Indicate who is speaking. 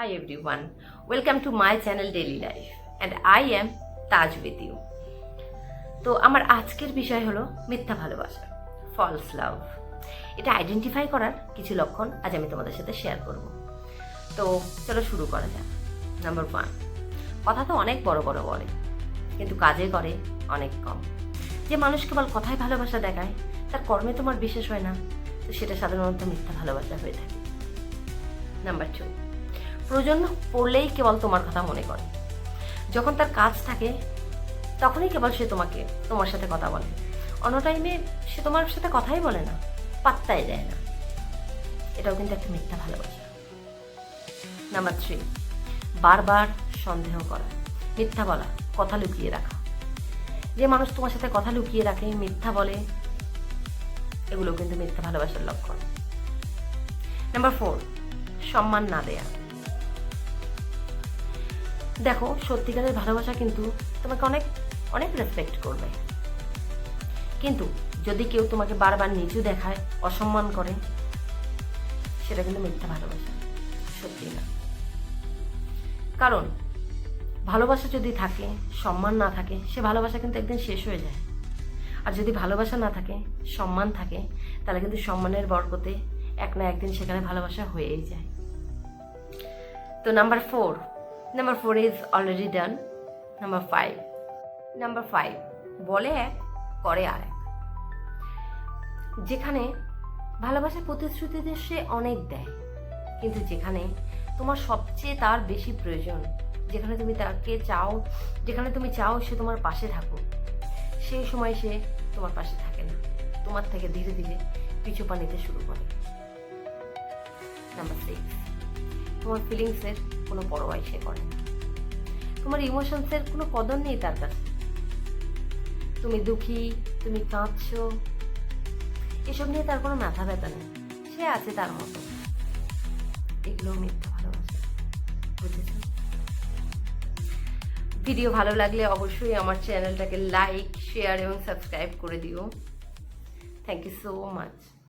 Speaker 1: Hi everyone, welcome to my channel Daily Life. And I am Taj with you. তো আমার আজকের বিষয় হলো মিথ্যা ভালোবাসা ফলস লাভ এটা আইডেন্টিফাই করার কিছু লক্ষণ আজ আমি তোমাদের সাথে শেয়ার করব। তো চলো শুরু করা যাক। নাম্বার ওয়ান কথা তো অনেক বড় বড় বলে কিন্তু কাজে করে অনেক কম। যে মানুষ কেবল কথায় ভালোবাসা দেখায় তার কর্মে তোমার বিশেষ হয় না। তো সেটা সাধারণত মিথ্যা ভালোবাসা হয়ে থাকে। নাম্বার টু প্রয়োজন পড়লেই কেবল তোমার কথা মনে করে। যখন তার কাজ থাকে, তখনই কেবল সে তোমাকে, তোমার সাথে কথা বলে। অন্য টাইমে সে তোমার সাথে কথাই বলে না, পাত্তাই দেয় না। এটাও কিন্তু একটা মিথ্যা ভালোবাসা। নাম্বার থ্রি বারবার সন্দেহ করা, মিথ্যা বলা, কথা লুকিয়ে রাখা। যে মানুষ তোমার সাথে কথা লুকিয়ে রাখে, মিথ্যা বলে, এগুলো কিন্তু মিথ্যা ভালোবাসার লক্ষণ। নাম্বার ফোর সম্মান না দেয়া। দেখো, সত্যিকারের ভালোবাসা কিন্তু তোমাকে অনেক অনেক রেসপেক্ট করবে। কিন্তু যদি কেউ তোমাকে বারবার নিচু দেখায়, অসম্মান করে, সেটা কিন্তু মিথ্যা ভালোবাসা, সত্যি না। কারণ ভালোবাসা যদি থাকে, সম্মান না থাকে, সে ভালোবাসা কিন্তু একদিন শেষ হয়ে যায়। আর যদি ভালোবাসা না থাকে, সম্মান থাকে, তাহলে কিন্তু সম্মানের বর্গতে এক না একদিন সেখানে ভালোবাসা হয়েই যায়। তো number four number four is already done number five number five বলে এক, করে আর এক। যেখানে ভালোবাসার প্রতিশ্রুতিতে সে অনেক দেয়। কিন্তু যেখানে তোমার সবচেয়ে তার বেশি প্রয়োজন, যেখানে তুমি তাকে চাও, যেখানে তুমি চাও সে তোমার পাশে থাকুক, সেই সময় সে তোমার পাশে থাকে না। তোমার থেকে ধীরে ধীরে পিছু পা নিতে শুরু করে। নাম্বার সিক্স তোমার ফিলিংসের কোনো পরোয়াই সে করে না। তোমার ইমোশনসের কোনো কদর নেই তার কাছে। তুমি দুঃখী, তুমি কাঁদছো। এসব নিয়ে তার কোনো মাথা ব্যথা নেই। সে আছে তার মতো। এগুলো মিথ্যা ভালোবাসা। বুঝেছ? ভিডিও ভালো লাগলে অবশ্যই আমার চ্যানেলটাকে লাইক শেয়ার এবং সাবস্ক্রাইব করে দিও। Thank you so much